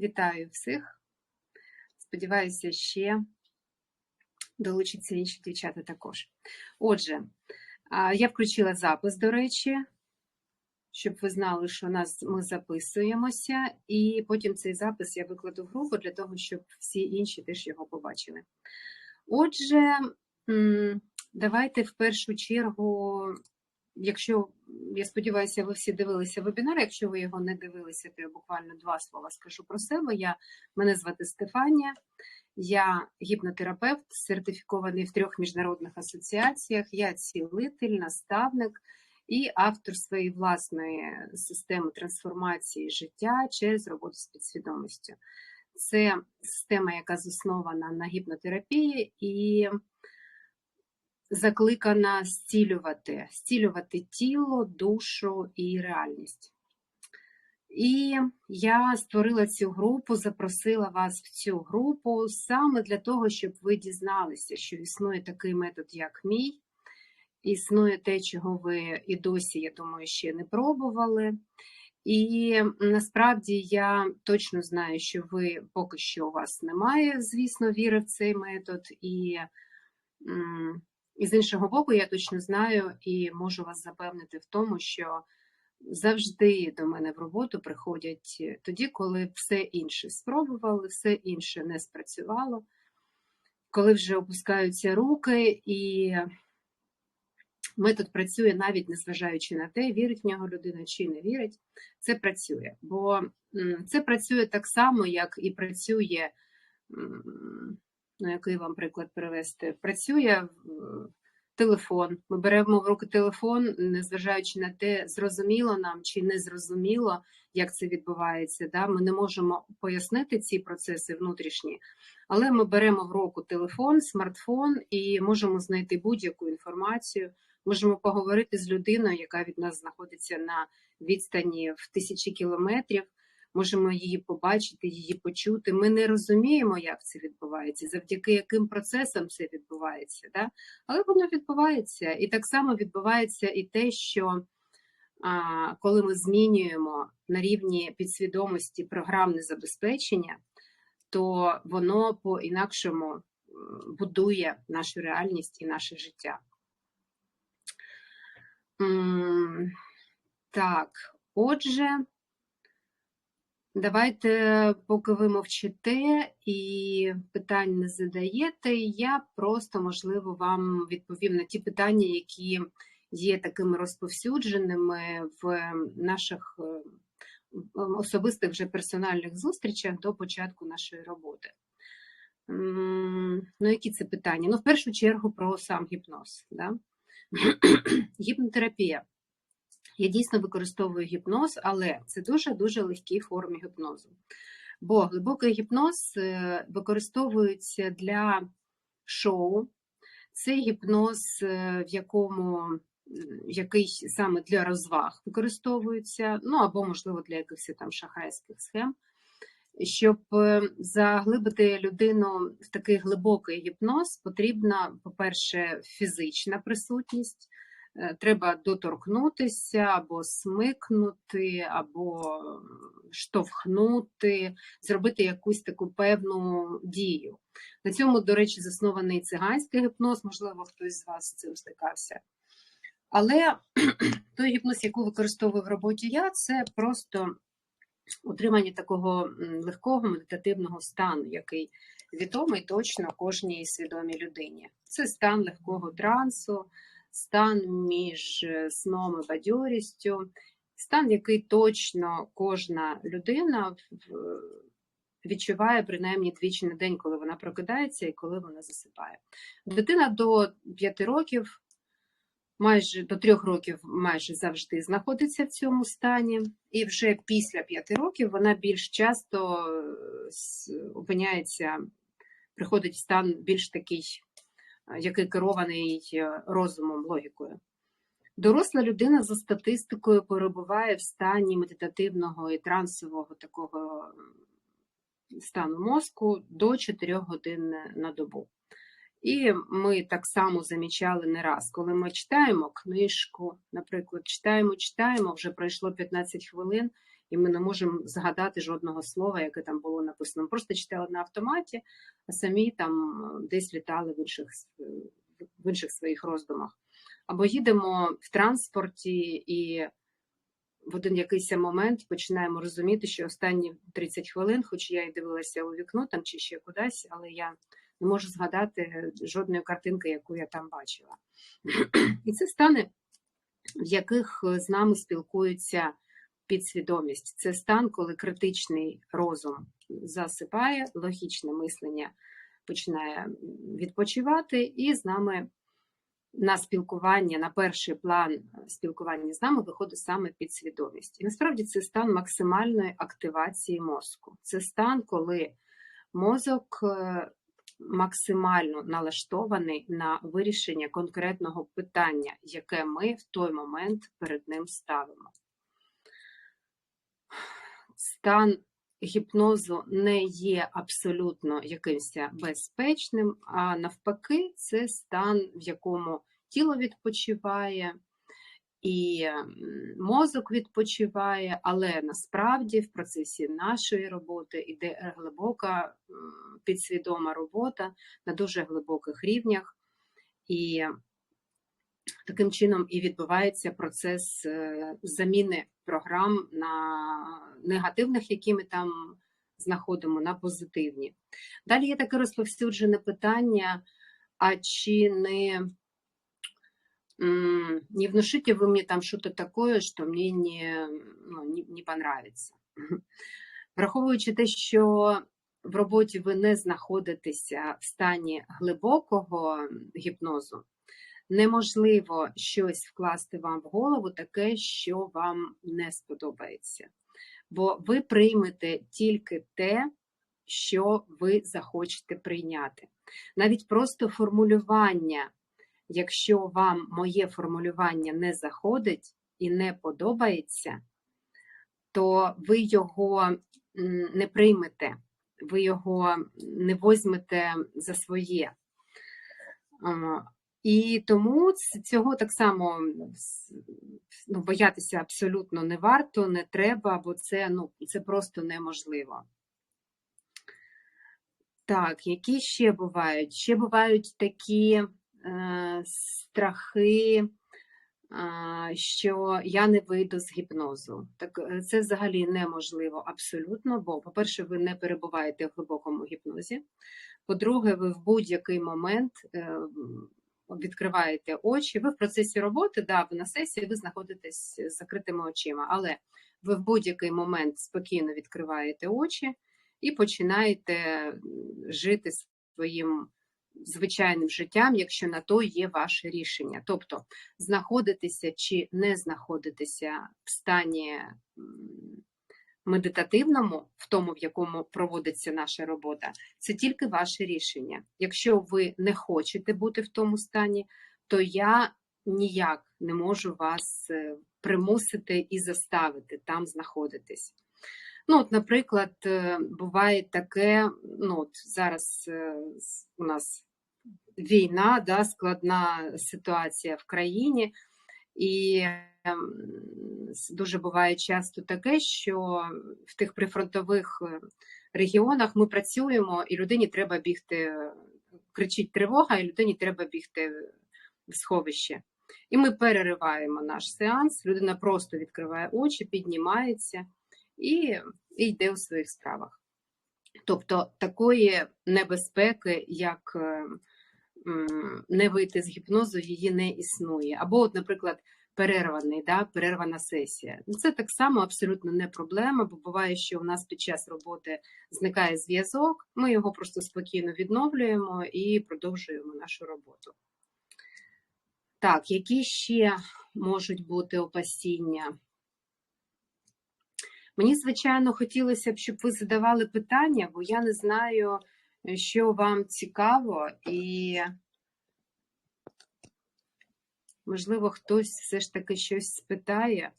Вітаю всіх. Сподіваюся, ще долучаться інші дівчата також. Отже, я включила запис, до речі, щоб ви знали, що нас ми записуємося, і потім цей запис я викладу в групу для того, щоб всі інші теж його побачили. Отже, давайте в першу чергу, якщо я сподіваюся, ви всі дивилися вебінар. Якщо ви його не дивилися, то я буквально два слова скажу про себе. Я мене звати Стефанія, я гіпнотерапевт, сертифікований в трьох міжнародних асоціаціях. Я цілитель, наставник і автор своєї власної системи трансформації життя через роботу з підсвідомістю. Це система, яка заснована на гіпнотерапії і закликана зцілювати, зцілювати тіло, душу і реальність. І я створила цю групу, запросила вас в цю групу саме для того, щоб ви дізналися, що існує такий метод, як мій, існує те, чого ви і досі, я думаю, ще не пробували. І насправді я точно знаю, що ви поки що у вас немає, звісно, віри в цей метод, і і з іншого боку, я точно знаю і можу вас запевнити в тому, що завжди до мене в роботу приходять тоді, коли все інше спробували, все інше не спрацювало, коли вже опускаються руки, і метод працює навіть незважаючи на те, вірить в нього людина чи не вірить, це працює. Бо це працює так само, як і працює ну, який вам приклад привести, працює телефон. Ми беремо в руки телефон, незважаючи на те, зрозуміло нам чи не зрозуміло, як це відбувається. Да? Ми не можемо пояснити ці процеси внутрішні, але ми беремо в руку телефон, смартфон і можемо знайти будь-яку інформацію. Можемо поговорити з людиною, яка від нас знаходиться на відстані в тисячі кілометрів можемо її побачити, її почути. Ми не розуміємо, як це відбувається, завдяки яким процесам це відбувається. Да? Але воно відбувається. І так само відбувається і те, що а, коли ми змінюємо на рівні підсвідомості програмне забезпечення, то воно по-інакшому будує нашу реальність і наше життя. Так, отже. Давайте, поки ви мовчите і питань не задаєте, я просто, можливо, вам відповім на ті питання, які є такими розповсюдженими в наших особистих вже персональних зустрічах до початку нашої роботи. Ну, які це питання? Ну, в першу чергу, про сам гіпноз. Да? Гіпнотерапія. Я дійсно використовую гіпноз, але це дуже-дуже легкі форми гіпнозу. Бо глибокий гіпноз е, використовується для шоу, це гіпноз, е, в якому який саме для розваг використовується, ну або, можливо, для якихось там шахрайських схем. Щоб е, заглибити людину в такий глибокий гіпноз, потрібна, по-перше, фізична присутність. Е, треба доторкнутися або смикнути, або штовхнути, зробити якусь таку певну дію. На цьому, до речі, заснований циганський гіпноз, можливо, хтось з вас з цим стикався. Але той гіпноз, який використовую в роботі я, це просто утримання такого легкого медитативного стану, який відомий точно кожній свідомій людині. Це стан легкого трансу стан між е, сном і бадьорістю, стан, який точно кожна людина відчуває принаймні двічі на день, коли вона прокидається і коли вона засипає. Дитина до 5 років, майже до 3 років майже завжди знаходиться в цьому стані, і вже після 5 років вона більш часто е, опиняється, приходить в стан більш такий який керований е, розумом, логікою. Доросла людина за статистикою перебуває в стані медитативного і трансового такого стану мозку до 4 годин на добу. І ми так само замічали не раз, коли ми читаємо книжку, наприклад, читаємо, читаємо, вже пройшло 15 хвилин, і ми не можемо згадати жодного слова, яке там було написано. Ми просто читали на автоматі, а самі там десь літали в інших, в інших своїх роздумах. Або їдемо в транспорті і в один якийсь момент починаємо розуміти, що останні 30 хвилин, хоч я і дивилася у вікно там чи ще кудись, але я не можу згадати жодної картинки, яку я там бачила. І це стане, в яких з нами спілкуються підсвідомість. Це стан, коли критичний розум засипає, логічне мислення починає відпочивати, і з нами на спілкування, на перший план спілкування з нами виходить саме підсвідомість. І насправді це стан максимальної активації мозку. Це стан, коли мозок е, максимально налаштований на вирішення конкретного питання, яке ми в той момент перед ним ставимо. Стан гіпнозу не є абсолютно якимось безпечним, а навпаки, це стан, в якому тіло відпочиває. І мозок відпочиває, але насправді в процесі нашої роботи йде глибока підсвідома робота на дуже глибоких рівнях, і таким чином і відбувається процес е, заміни програм на негативних, які ми там знаходимо, на позитивні. Далі є таке розповсюджене питання: а чи не не внушите вы мне там что-то такое, що мені не, ну, не, не понравится. Враховуючи те, що в роботі ви не знаходитеся в стані глибокого гіпнозу, неможливо щось вкласти вам в голову, таке, що вам не сподобається. Бо ви приймете тільки те, що ви захочете прийняти. Навіть просто формулювання, якщо вам моє формулювання не заходить і не подобається, то ви його не приймете, ви його не возьмете за своє. І тому цього так само ну, боятися абсолютно не варто, не треба, бо це ну, це просто неможливо. Так, які ще бувають? Ще бувають такі е, страхи, е, що я не вийду з гіпнозу. Так е, це взагалі неможливо абсолютно, бо, по-перше, ви не перебуваєте в глибокому гіпнозі. По-друге, ви в будь-який момент. Е, відкриваєте очі, ви в процесі роботи, да, ви на сесії, ви знаходитесь з закритими очима, але ви в будь-який момент спокійно відкриваєте очі і починаєте жити своїм звичайним життям, якщо на то є ваше рішення. Тобто знаходитися чи не знаходитися в стані медитативному, в тому, в якому проводиться наша робота, це тільки ваше рішення. Якщо ви не хочете бути в тому стані, то я ніяк не можу вас е, примусити і заставити там знаходитись. Ну, от, Наприклад, е, буває таке, ну, от зараз е, у нас війна, да, складна ситуація в країні, і Ем, дуже буває часто таке, що в тих прифронтових е, регіонах ми працюємо, і людині треба бігти, кричить тривога, і людині треба бігти в сховище. І ми перериваємо наш сеанс, людина просто відкриває очі, піднімається і, і йде у своїх справах. Тобто такої небезпеки, як е, не вийти з гіпнозу, її не існує. Або, от, наприклад, перерваний, да, перервана сесія. Ну, це так само абсолютно не проблема, бо буває, що у нас під час роботи зникає зв'язок, ми його просто спокійно відновлюємо і продовжуємо нашу роботу. Так, які ще можуть бути опасіння? Мені, звичайно, хотілося б, щоб ви задавали питання, бо я не знаю, що вам цікаво, і Можливо, хтось все ж таки щось спитає,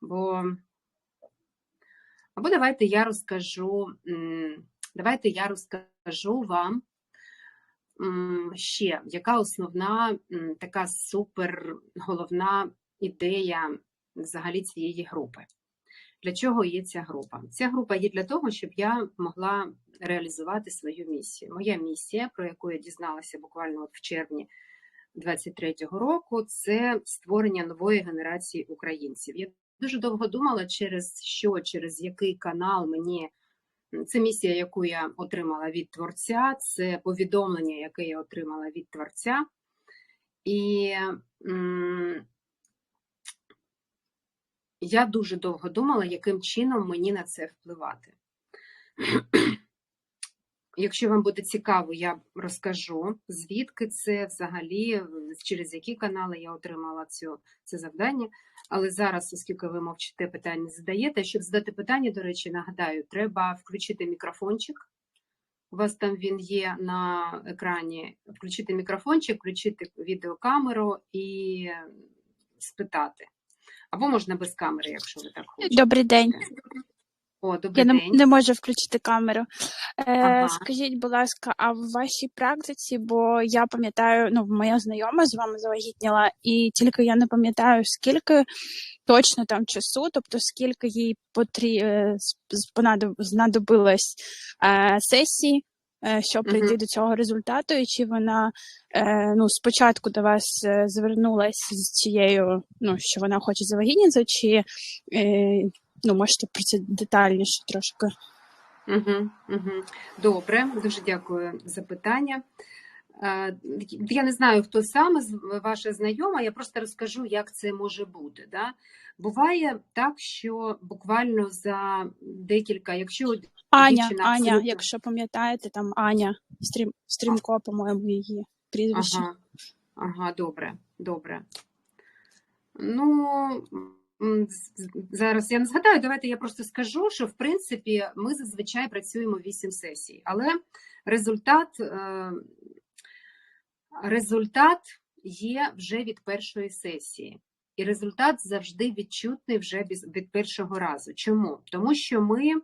бо або давайте я розкажу, давайте я розкажу вам ще, яка основна така супер головна ідея взагалі цієї групи. Для чого є ця група? Ця група є для того, щоб я могла реалізувати свою місію. Моя місія, про яку я дізналася буквально от в червні 23-го року, це створення нової генерації українців. Я дуже довго думала, через що, через який канал мені. Це місія, яку я отримала від творця, це повідомлення, яке я отримала від творця. І я дуже довго думала, яким чином мені на це впливати. Якщо вам буде цікаво, я розкажу, звідки це взагалі, через які канали я отримала цю, це завдання. Але зараз, оскільки ви мовчите, питання задаєте, щоб задати питання, до речі, нагадаю, треба включити мікрофончик. У вас там він є на екрані. Включити мікрофончик, включити відеокамеру і спитати. Або можна без камери, якщо ви так хочете. Добрий день. О, добрий Я день. не можу включити камеру. Е, Ага. Скажіть, будь ласка, а в вашій практиці, бо я пам'ятаю, ну, моя знайома з вами завагітніла, і тільки я не пам'ятаю, скільки точно там часу, тобто скільки їй потрі... е, знадобилось е, сесії, е, щоб прийти до цього результату, і чи вона е, ну, спочатку до вас звернулася з цією, ну, що вона хоче завагітніти, чи е, ну, можете про це детальніше трошки. Угу, угу. Добре, дуже дякую за питання. Е, Я не знаю, хто саме ваша знайома, я просто розкажу, як це може бути. Да? Буває так, що буквально за декілька, якщо Аня, Дівчина Аня, абсолютно- якщо пам'ятаєте, там Аня Стрім, Стрімко, по-моєму, її прізвище. Ага, ага, добре, добре. Ну, зараз я не згадаю, давайте я просто скажу, що в принципі ми зазвичай працюємо 8 сесій, але результат, е, результат є вже від першої сесії. І результат завжди відчутний вже від першого разу. Чому? Тому що ми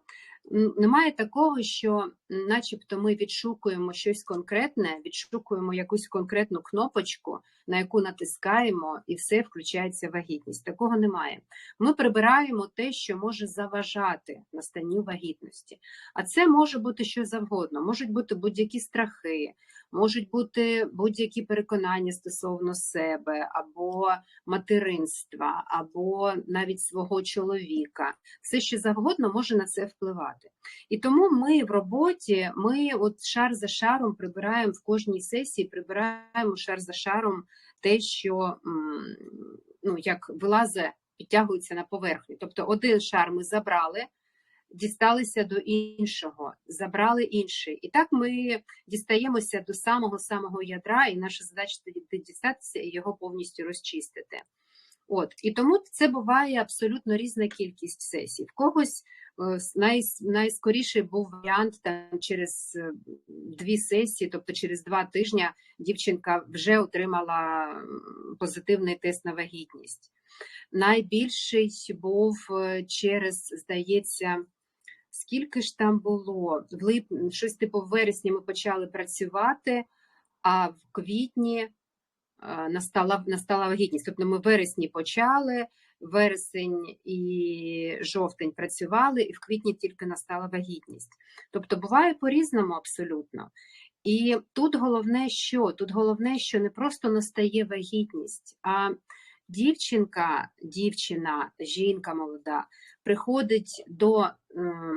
немає такого, що начебто ми відшукуємо щось конкретне, відшукуємо якусь конкретну кнопочку, на яку натискаємо, і все включається вагітність. Такого немає. Ми прибираємо те, що може заважати настанню вагітності. А це може бути що завгодно, можуть бути будь-які страхи, можуть бути будь-які переконання стосовно себе, або материнства, або навіть свого чоловіка. Все, що завгодно, може на це впливати. І тому ми в роботі, ми от шар за шаром прибираємо в кожній сесії, прибираємо шар за шаром те, що ну, як вилазе, підтягується на поверхню. Тобто один шар ми забрали, дісталися до іншого, забрали інший. І так ми дістаємося до самого самого ядра, і наша задача дістатися і його повністю розчистити. От і тому це буває абсолютно різна кількість сесій. В когось е, най, найскоріший був варіант там через е, дві сесії, тобто через два тижні дівчинка вже отримала позитивний тест на вагітність. Найбільший був е, через, здається, скільки ж там було? В лип... щось типу в вересні ми почали працювати, а в квітні настала, настала вагітність. Тобто ми в вересні почали, вересень і жовтень працювали, і в квітні тільки настала вагітність. Тобто буває по-різному абсолютно. І тут головне, що? Тут головне, що не просто настає вагітність, а дівчинка, дівчина, жінка молода приходить до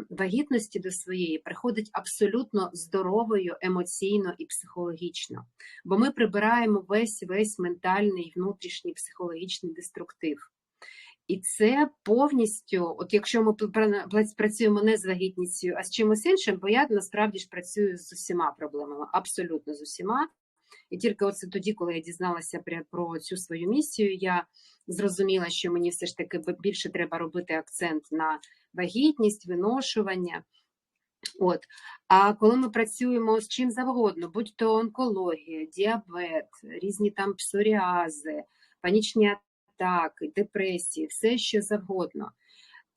вагітності до своєї, приходить абсолютно здоровою емоційно і психологічно. Бо ми прибираємо весь весь ментальний, внутрішній психологічний деструктив. І це повністю, от якщо ми пр- пр- працюємо не з вагітністю, а з чимось іншим, бо я насправді ж працюю з усіма проблемами, абсолютно з усіма. І тільки оце тоді, коли я дізналася про цю свою місію, я зрозуміла, що мені все ж таки більше треба робити акцент на вагітність, виношування. От. А коли ми працюємо з чим завгодно, будь то онкологія, діабет, різні там псоріази, панічні атаки, депресії, все що завгодно.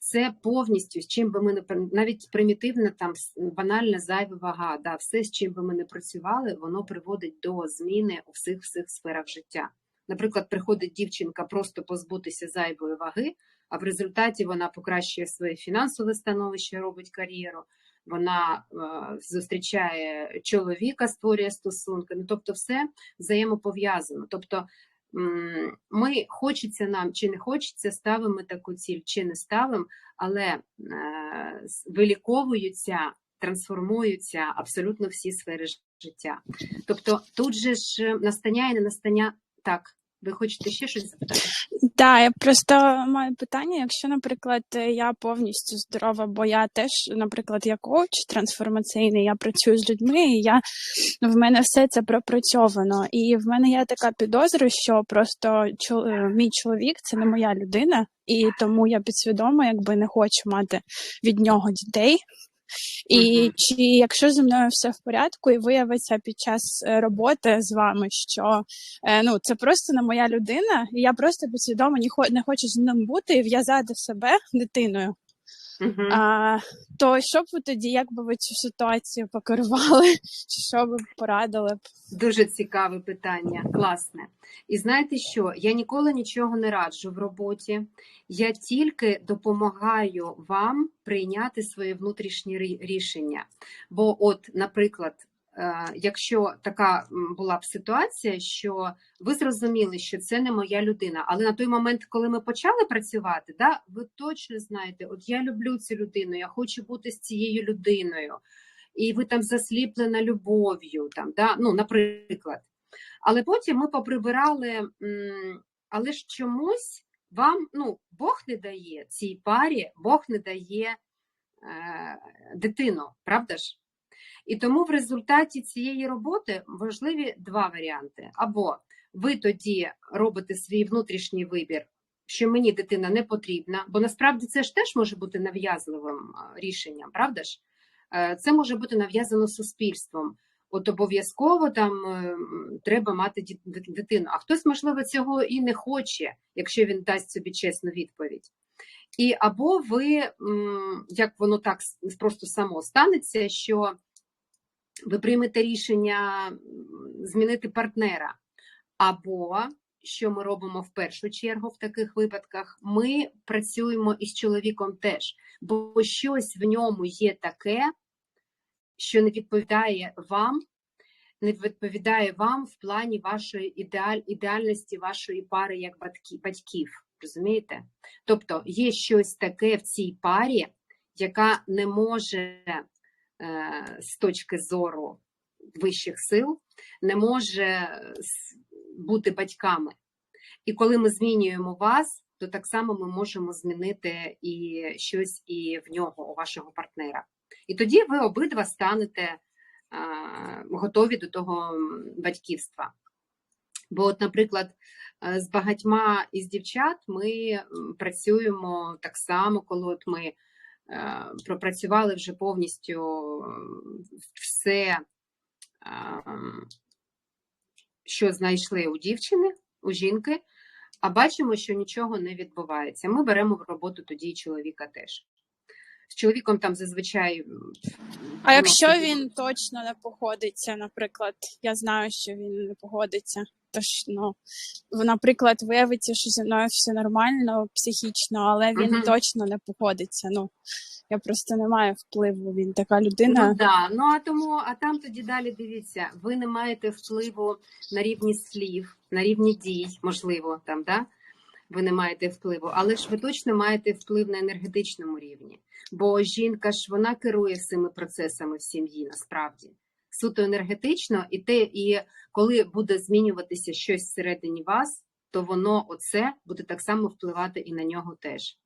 Це повністю, з чим би ми не навіть примітивна, там банальна зайва вага, да, все, з чим би ми не працювали, воно приводить до зміни у всіх всіх сферах життя. Наприклад, приходить дівчинка просто позбутися зайвої ваги, а в результаті вона покращує своє фінансове становище, робить кар'єру. Вона е, зустрічає чоловіка, створює стосунки. Ну, тобто, все взаємопов'язано. Тобто, ми хочеться нам чи не хочеться, ставимо таку ціль чи не ставимо, але е, виліковуються, трансформуються абсолютно всі сфери життя. Тобто, тут же ж е, настання і не настання так. Ви хочете ще щось запитати? Так, я просто маю питання, якщо, наприклад, я повністю здорова, бо я теж, наприклад, я коуч трансформаційний, я працюю з людьми, і я в мене все це пропрацьовано. І в мене є така підозра, що просто чол- е, мій чоловік це не моя людина, і тому я підсвідомо якби не хочу мати від нього дітей. І Мгм. чи якщо зі мною все в порядку, і виявиться під час е, роботи з вами, що е, ну це просто не моя людина, і я просто підсвідомо не хочу з ним бути і в'язати себе дитиною. Мгм. А, то що б ви тоді, як би ви цю ситуацію покерували, що ви порадили б? Дуже цікаве питання, класне. І знаєте що? Я ніколи нічого не раджу в роботі. Я тільки допомагаю вам прийняти своє внутрішнє рішення. Бо, от, наприклад, якщо така була б ситуація, що ви зрозуміли, що це не моя людина, але на той момент, коли ми почали працювати, да, ви точно знаєте, от я люблю цю людину, я хочу бути з цією людиною і ви там засліплена любов'ю, там, да? ну, наприклад. Але потім ми поприбирали, але ж чомусь вам ну, Бог не дає цій парі, Бог не дає е, дитину, правда ж? І тому в результаті цієї роботи важливі два варіанти. Або ви тоді робите свій внутрішній вибір, що мені дитина не потрібна, бо насправді це ж теж може бути нав'язливим рішенням, правда ж? Е, Це може бути нав'язано суспільством. От обов'язково там е, треба мати дитину. А хтось, можливо, цього і не хоче, якщо він дасть собі чесну відповідь. І або ви, як воно так просто само станеться, що ви приймете рішення змінити партнера, або що ми робимо в першу чергу в таких випадках, ми працюємо із чоловіком теж, бо щось в ньому є таке, що не відповідає вам, не відповідає вам в плані вашої ідеаль, ідеальності вашої пари як батьків. Розумієте? Тобто є щось таке в цій парі, яка не може з точки зору вищих сил, не може е, бути батьками. І коли ми змінюємо вас, то так само ми можемо змінити і щось і в нього, у вашого партнера. І тоді ви обидва станете готові до того батьківства. Бо, от, наприклад, е, з багатьма із дівчат ми працюємо так само, коли от ми е, пропрацювали вже повністю все, що знайшли у дівчини, у жінки, а бачимо, що нічого не відбувається. Ми беремо в роботу тоді і чоловіка теж. З чоловіком там зазвичай. А якщо він точно не погодиться, наприклад, я знаю, що він не погодиться. Тож, ну, в- наприклад, виявиться, що зі мною все нормально психічно, але він Мгм. точно не погодиться. Ну, я просто не маю впливу. Він така людина. Ну, да. ну а тому, а там тоді далі дивіться, ви не маєте впливу на рівні слів, на рівні дій, можливо, там, да? ви не маєте впливу, але ж ви точно маєте вплив на енергетичному рівні. Бо жінка ж вона керує всіми процесами в сім'ї насправді. Суто енергетично, і те, і коли буде змінюватися щось всередині вас, то воно оце буде так само впливати і на нього теж.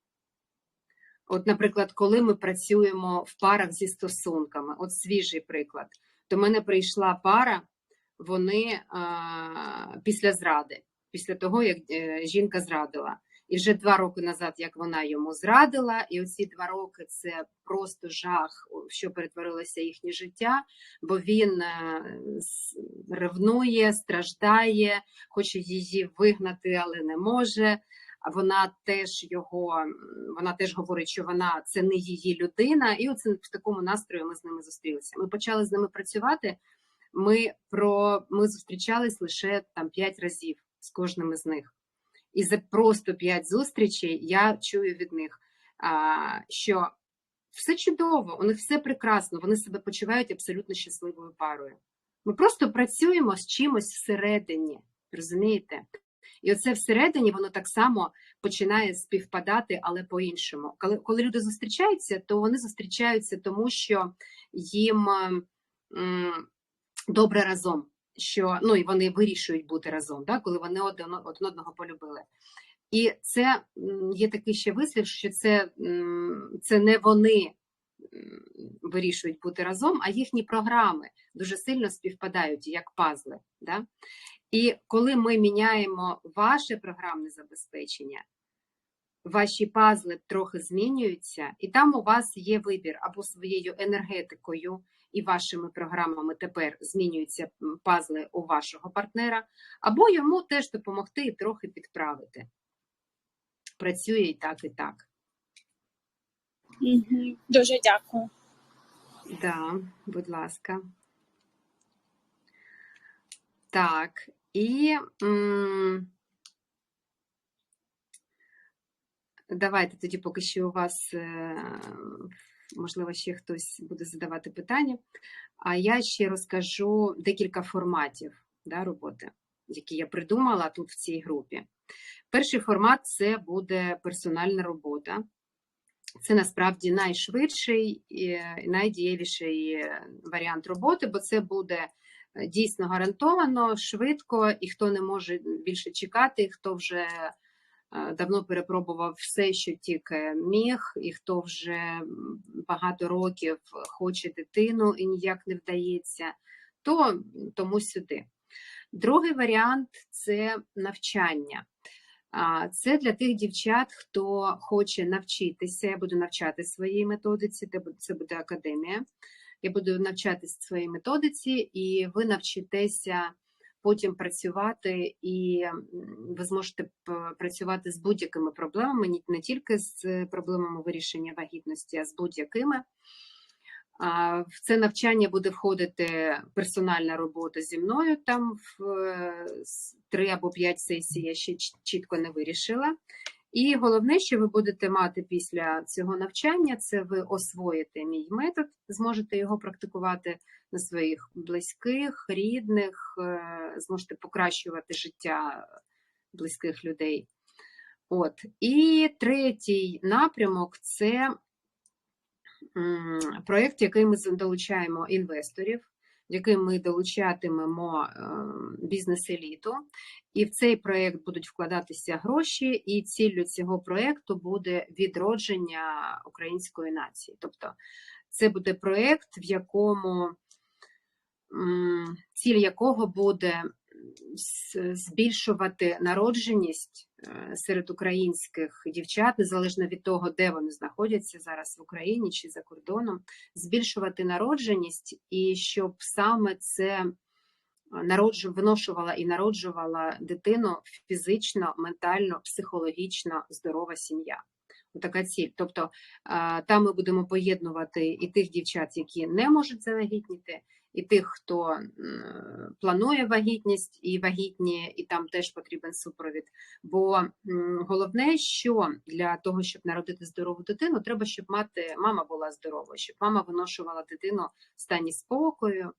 От, наприклад, коли ми працюємо в парах зі стосунками, от свіжий приклад, до мене прийшла пара, вони а, після зради, після того, як е, жінка зрадила. І вже два роки назад, як вона йому зрадила, і оці два роки це просто жах, що перетворилося їхнє життя, бо він е, ревнує, страждає, хоче її вигнати, але не може. Вона теж його, вона теж говорить, що вона це не її людина, і оце в такому настрої ми з ними зустрілися. Ми почали з ними працювати. Ми про ми зустрічались лише там п'ять разів з кожним із них. І за просто 5 зустрічей я чую від них, що все чудово, у них все прекрасно, вони себе почувають абсолютно щасливою парою. Ми просто працюємо з чимось всередині, розумієте? І оце всередині воно так само починає співпадати, але по-іншому. Коли, коли люди зустрічаються, то вони зустрічаються тому, що їм м, добре разом, що ну і вони вирішують бути разом, да, коли вони один, одного полюбили. І це є такий ще вислів, що це, це не вони вирішують бути разом, а їхні програми дуже сильно співпадають як пазли. Да? І коли ми міняємо ваше програмне забезпечення, ваші пазли трохи змінюються, і там у вас є вибір або своєю енергетикою і вашими програмами тепер змінюються пазли у вашого партнера, або йому теж допомогти і трохи підправити. Працює і так, і так. Дуже дякую. Да, будь ласка. Так, і м, давайте тоді, поки що у вас, е, можливо, ще хтось буде задавати питання. А я ще розкажу декілька форматів да, роботи, які я придумала тут в цій групі. Перший формат це буде персональна робота. Це насправді найшвидший і найдієвіший варіант роботи, бо це буде е, дійсно гарантовано, швидко, і хто не може більше чекати, хто вже давно перепробував все, що тільки міг, і хто вже багато років хоче дитину і ніяк не вдається, то тому сюди. Другий варіант це навчання. Це для тих дівчат, хто хоче навчитися. Я буду навчати своїй методиці, це буде академія. Я буду навчатися своїй методиці, і ви навчитеся потім працювати, і ви зможете працювати з будь-якими проблемами, не тільки з проблемами вирішення вагітності, а з будь-якими. В це навчання буде входити персональна робота зі мною. Там в е, три або п'ять сесій я ще чітко не вирішила. І головне, що ви будете мати після цього навчання, це ви освоїте мій метод, зможете його практикувати на своїх близьких, рідних, е, зможете покращувати життя близьких людей. От. І третій напрямок це проєкт, який ми долучаємо інвесторів, в який ми долучатимемо е, бізнес-еліту. І в цей проєкт будуть вкладатися гроші, і ціллю цього проєкту буде відродження української нації. Тобто це буде проєкт, в якому ціль якого буде збільшувати народженість серед українських дівчат, незалежно від того, де вони знаходяться зараз в Україні чи за кордоном, збільшувати народженість і щоб саме це народжу, виношувала і народжувала дитину фізично, ментально, психологічно здорова сім'я. Така ціль. Тобто там ми будемо поєднувати і тих дівчат, які не можуть завагітніти, і тих, хто планує вагітність і вагітні, і там теж потрібен супровід. Бо головне, що для того, щоб народити здорову дитину, треба, щоб мати мама була здоровою, щоб мама виношувала дитину в стані спокою,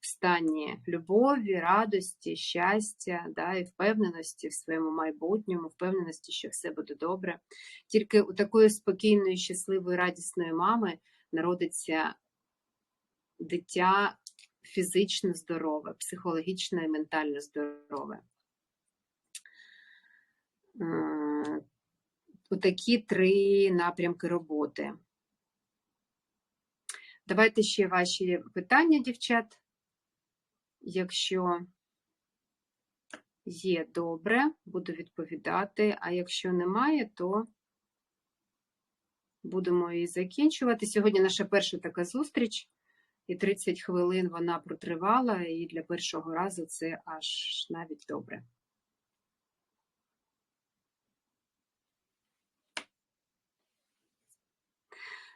в стані любові, радості, щастя, да, і впевненості в своєму майбутньому, впевненості, що все буде добре. Тільки у такої спокійної, щасливої, радісної мами народиться дитя фізично здорове, психологічно і ментально здорове. Е, Отакі три напрямки роботи. Давайте ще ваші питання, дівчат. Якщо є добре, буду відповідати, а якщо немає, то будемо її закінчувати. Сьогодні наша перша така зустріч, і 30 хвилин вона протривала, і для першого разу це аж навіть добре.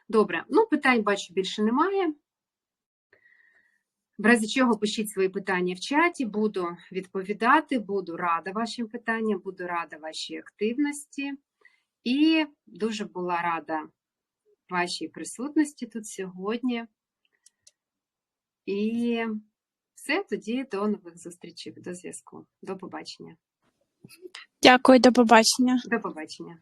Добре, ну питань бачу більше немає. В разі чого пишіть свої питання в чаті, буду відповідати, буду рада вашим питанням, буду рада вашій активності. І дуже була рада вашій присутності тут сьогодні. І все, тоді до нових зустрічей, до зв'язку. До побачення. Дякую, до побачення. До побачення.